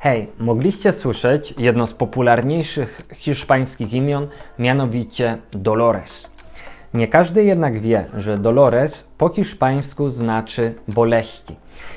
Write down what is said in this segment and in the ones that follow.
Hej, mogliście słyszeć jedno z popularniejszych hiszpańskich imion, mianowicie Dolores. Nie każdy jednak wie, że Dolores po hiszpańsku znaczy boleści.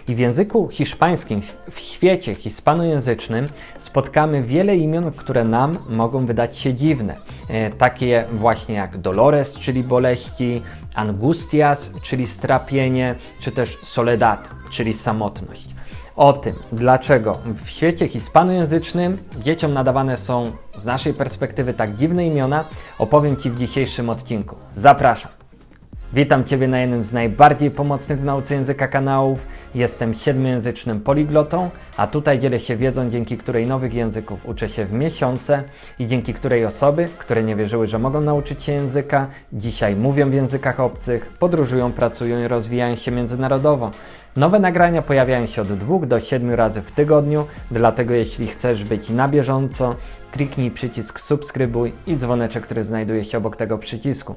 I w języku hiszpańskim, w świecie hispanojęzycznym, spotkamy wiele imion, które nam mogą wydać się dziwne. E, takie właśnie jak Dolores, czyli boleści, Angustias, czyli strapienie, czy też Soledad, czyli samotność. O tym, dlaczego w świecie hispanojęzycznym dzieciom nadawane są z naszej perspektywy tak dziwne imiona, opowiem Ci w dzisiejszym odcinku. Zapraszam! Witam Ciebie na jednym z najbardziej pomocnych w nauce języka kanałów. Jestem siedmiojęzycznym poliglotą, a tutaj dzielę się wiedzą, dzięki której nowych języków uczę się w miesiące i dzięki której osoby, które nie wierzyły, że mogą nauczyć się języka, dzisiaj mówią w językach obcych, podróżują, pracują i rozwijają się międzynarodowo. Nowe nagrania pojawiają się od 2 do 7 razy w tygodniu, dlatego jeśli chcesz być na bieżąco, kliknij przycisk subskrybuj i dzwoneczek, który znajduje się obok tego przycisku.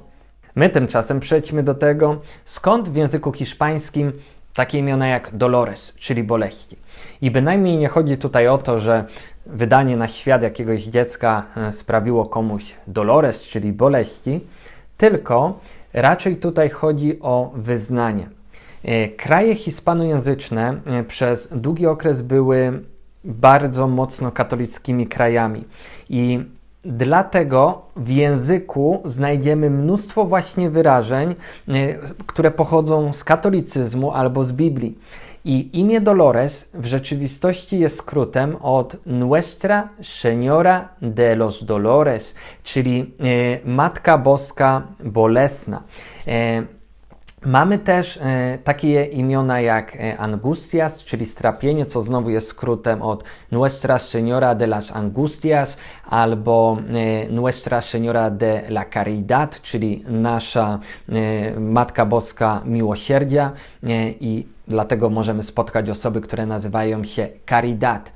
My tymczasem przejdźmy do tego, skąd w języku hiszpańskim takie imiona jak Dolores, czyli boleści. I bynajmniej nie chodzi tutaj o to, że wydanie na świat jakiegoś dziecka e, sprawiło komuś Dolores, czyli boleści, tylko raczej tutaj chodzi o wyznanie. E, Kraje hispanojęzyczne e, przez długi okres były bardzo mocno katolickimi krajami i Dlatego w języku znajdziemy mnóstwo właśnie wyrażeń, y, które pochodzą z katolicyzmu albo z Biblii. I imię Dolores w rzeczywistości jest skrótem od Nuestra Señora de los Dolores, czyli y, Matka Boska Bolesna. Mamy też e, takie imiona jak e, Angustias, czyli strapienie, co znowu jest skrótem od Nuestra Señora de las Angustias, albo e, Nuestra Señora de la Caridad, czyli nasza Matka Boska Miłosierdzia i dlatego możemy spotkać osoby, które nazywają się Caridad.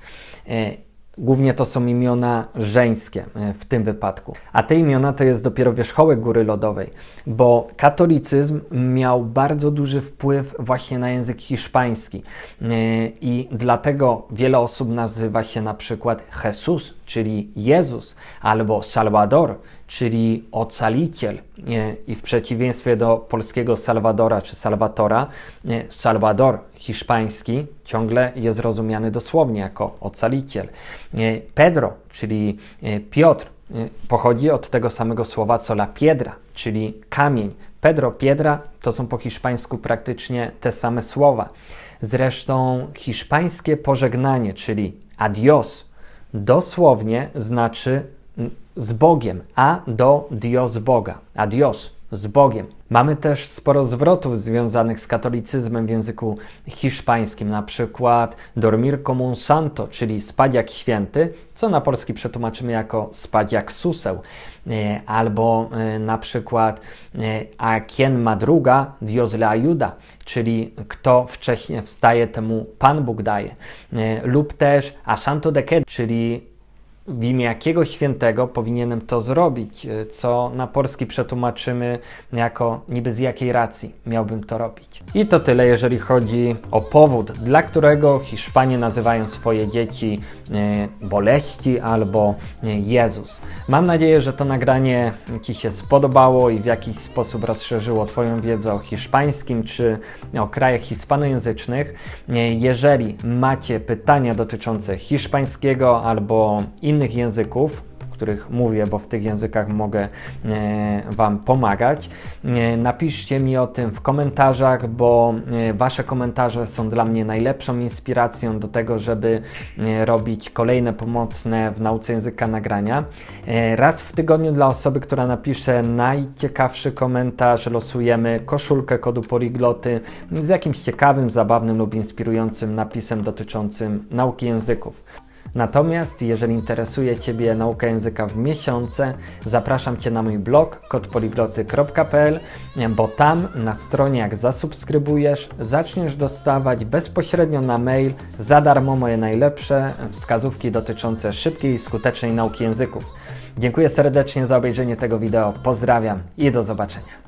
Głównie to są imiona żeńskie e, w tym wypadku. A te imiona to jest dopiero wierzchołek góry lodowej, bo katolicyzm miał bardzo duży wpływ właśnie na język hiszpański. E, I dlatego wiele osób nazywa się na przykład Jesus, czyli Jezus, albo Salvador, czyli ocaliciel. I w przeciwieństwie do polskiego Salwadora czy Salwatora, Salvador hiszpański ciągle jest rozumiany dosłownie jako ocaliciel. Pedro, czyli e, Piotr, pochodzi od tego samego słowa co la piedra, czyli kamień. Pedro, piedra to są po hiszpańsku praktycznie te same słowa. Zresztą hiszpańskie pożegnanie, czyli adios, dosłownie znaczy z Bogiem, a do Dios Boga. Adios, z Bogiem. Mamy też sporo zwrotów związanych z katolicyzmem w języku hiszpańskim, na przykład dormir como un santo, czyli spać jak święty, co na polski przetłumaczymy jako spać jak suseł, e, albo e, na przykład e, a quien madruga, Dios le ayuda, czyli kto wcześniej wstaje, temu Pan Bóg daje, lub też a santo de que, czyli w imię jakiego świętego powinienem to zrobić, e, co na polski przetłumaczymy jako niby z jakiej racji miałbym to robić. I to tyle, jeżeli chodzi o powód, dla którego Hiszpanie nazywają swoje dzieci e, boleści albo e, Jezus. Mam nadzieję, że to nagranie Ci się spodobało i w jakiś sposób rozszerzyło Twoją wiedzę o hiszpańskim czy o krajach hispanojęzycznych. Jeżeli macie pytania dotyczące hiszpańskiego albo innych innych języków, których mówię, bo w tych językach mogę e, Wam pomagać. E, napiszcie mi o tym w komentarzach, bo e, Wasze komentarze są dla mnie najlepszą inspiracją do tego, żeby robić kolejne pomocne w nauce języka nagrania. Raz w tygodniu dla osoby, która napisze najciekawszy komentarz, losujemy koszulkę kodu Poligloty z jakimś ciekawym, zabawnym lub inspirującym napisem dotyczącym nauki języków. Natomiast jeżeli interesuje Ciebie nauka języka w miesiące, zapraszam Cię na mój blog kodpoligloty.pl, bo tam na stronie jak zasubskrybujesz, zaczniesz dostawać bezpośrednio na mail za darmo moje najlepsze wskazówki dotyczące szybkiej i skutecznej nauki języków. Dziękuję serdecznie za obejrzenie tego wideo, pozdrawiam i do zobaczenia.